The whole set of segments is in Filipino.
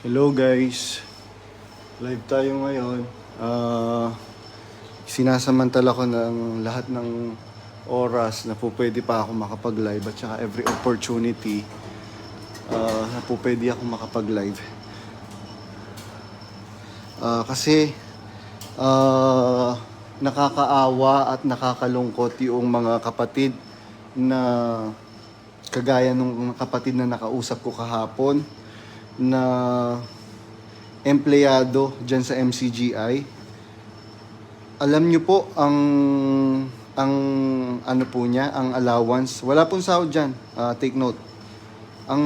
Hello guys. Live tayo ngayon. Ah, sinasamantala ko ng lahat ng oras na po pwede pa ako makapag-live at saka every opportunity ah, na po pwede ako makapag-live. Ah, kasi ah, nakakaawa at nakakalungkot yung mga kapatid na kagaya nung kapatid na nakausap ko kahapon na empleyado dyan sa MCGI. Alam nyo po ang ang ano po niya, ang allowance. Wala pong sahod dyan. Ah, take note. Ang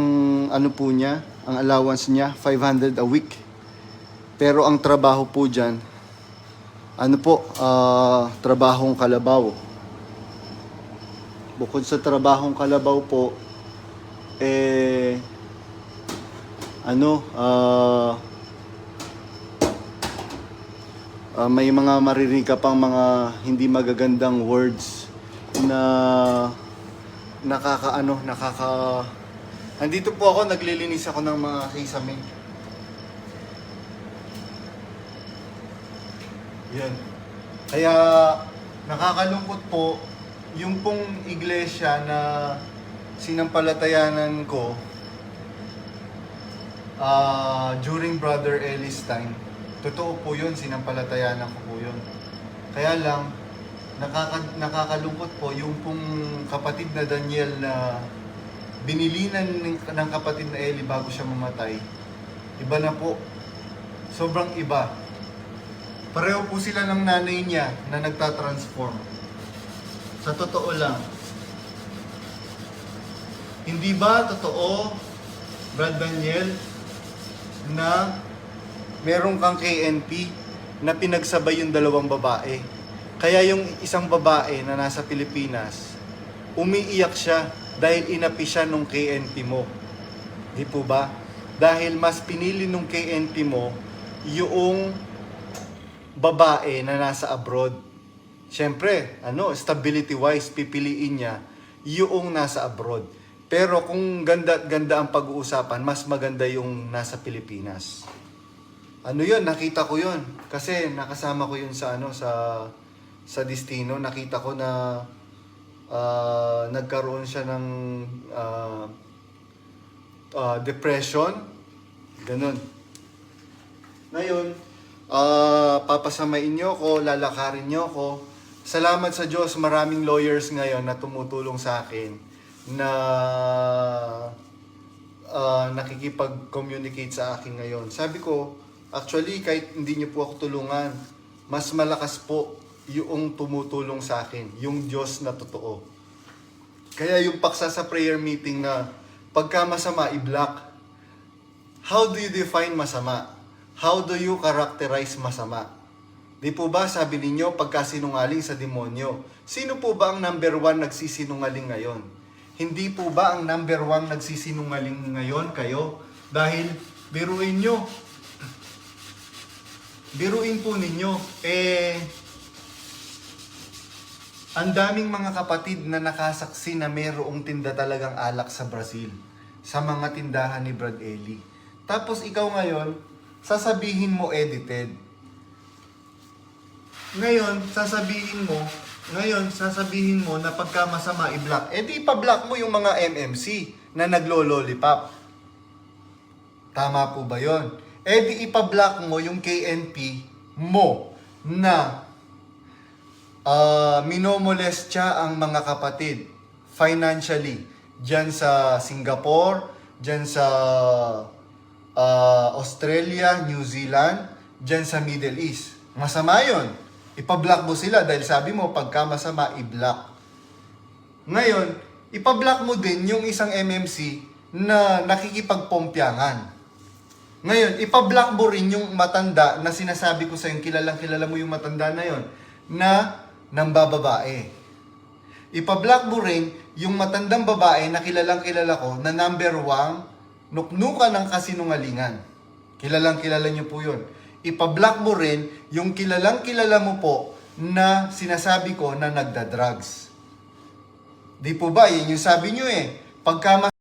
ano po niya, ang allowance niya 500 a week. Pero ang trabaho po dyan, ano po, ah, trabahong kalabaw. Bukod sa trabahong kalabaw po, eh, ano, ah, ah, may mga maririnig ka pang mga hindi magagandang words na nakakaano, nakaka... Andito po ako, naglilinis ako ng mga kisame. Yan. Kaya nakakalungkot po yung pong iglesia na sinampalatayanan ko ah during Brother Ellis time. Totoo po yun, sinampalatayanan ko po yun. Kaya lang, nakaka, nakakalungkot po yung pong kapatid na Daniel na binilinan ng, ng kapatid na Eli bago siya mamatay. Iba na po. Sobrang iba. Pareho po sila ng nanay niya na nagtatransform. Sa totoo lang. Hindi ba totoo, Brad Daniel, na meron kang KNP na pinagsabay yung dalawang babae? Kaya yung isang babae na nasa Pilipinas, umiiyak siya dahil inapi siya nung KNP mo. Di po ba? Dahil mas pinili nung KNP mo yung babae na nasa abroad. Siyempre, ano, stability-wise, pipiliin niya yung nasa abroad. Pero kung ganda ganda ang pag-uusapan, mas maganda yung nasa Pilipinas. Ano yun, nakita ko yun. Kasi nakasama ko yun sa ano sa sa Destino, nakita ko na ah, nagkaroon siya ng ah, ah, depression. Ganun. Ngayon, ah papasamain niyo ko, lalakarin niyo ko. Salamat sa Diyos, maraming lawyers ngayon na tumutulong sa akin na ah, nakikipag-communicate sa akin ngayon. Sabi ko, actually, kahit hindi niyo po ako tulungan, mas malakas po yung tumutulong sa akin, yung Diyos na totoo. Kaya yung paksa sa prayer meeting na pagka masama, i-block. How do you define masama? How do you characterize masama? Di po ba sabi ninyo pagkasinungaling sa demonyo? Sino po ba ang number one nagsisinungaling ngayon? Hindi po ba ang number one nagsisinungaling ngayon kayo? Dahil biruin nyo. Biruin po ninyo. Eh, ang daming mga kapatid na nakasaksi na mayroong tinda talagang alak sa Brazil. Sa mga tindahan ni Brad Eli. Tapos ikaw ngayon, sasabihin mo edited. Ngayon, sasabihin mo, ngayon, sasabihin mo na pagka masama i-block. Eh di pa-block mo yung mga MMC na naglo-lollipop. Tama po ba yon? Eh di ipa-block mo yung KNP mo na ah minomolest siya ang mga kapatid financially diyan sa Singapore, diyan sa ah, Australia, New Zealand, diyan sa Middle East. Masama 'yon. Ipa-block mo sila dahil sabi mo pagka masama i-block. Ngayon, ipa-block mo din yung isang MMC na nakikipagpompyangan. Ngayon, ipa-block mo rin yung matanda na sinasabi ko sa yung kilalang kilala mo yung matanda na yon na nambababae. Ipa-block mo rin yung matandang babae na kilalang kilala ko na number one, nuknuka ng kasinungalingan. Kilalang kilala niyo po yun. Ipa-block mo rin yung kilalang kilala mo po na sinasabi ko na nagda-drugs. Di po ba? Yan yung sabi niyo eh. Pagka